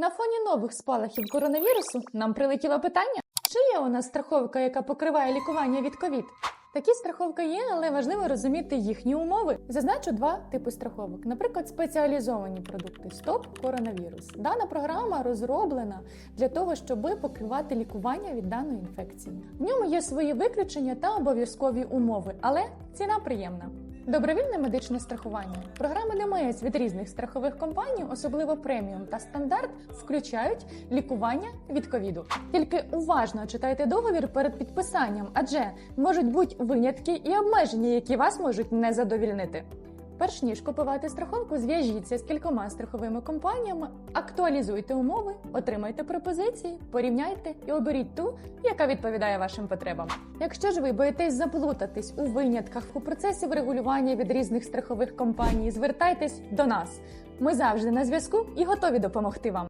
На фоні нових спалахів коронавірусу нам прилетіло питання: чи є у нас страховка, яка покриває лікування від ковід? Такі страховки є, але важливо розуміти їхні умови. Зазначу два типи страховок. Наприклад, спеціалізовані продукти СТОП коронавірус. Дана програма розроблена для того, щоб покривати лікування від даної інфекції. В ньому є свої виключення та обов'язкові умови, але ціна приємна. Добровільне медичне страхування. Програми ДМС від різних страхових компаній, особливо преміум та стандарт, включають лікування від ковіду. Тільки уважно читайте договір перед підписанням, адже можуть бути винятки і обмеження, які вас можуть не задовільнити. Перш ніж купувати страховку, зв'яжіться з кількома страховими компаніями, актуалізуйте умови, отримайте пропозиції, порівняйте і оберіть ту, яка відповідає вашим потребам. Якщо ж ви боїтесь заплутатись у винятках у процесі врегулювання від різних страхових компаній, звертайтесь до нас. Ми завжди на зв'язку і готові допомогти вам.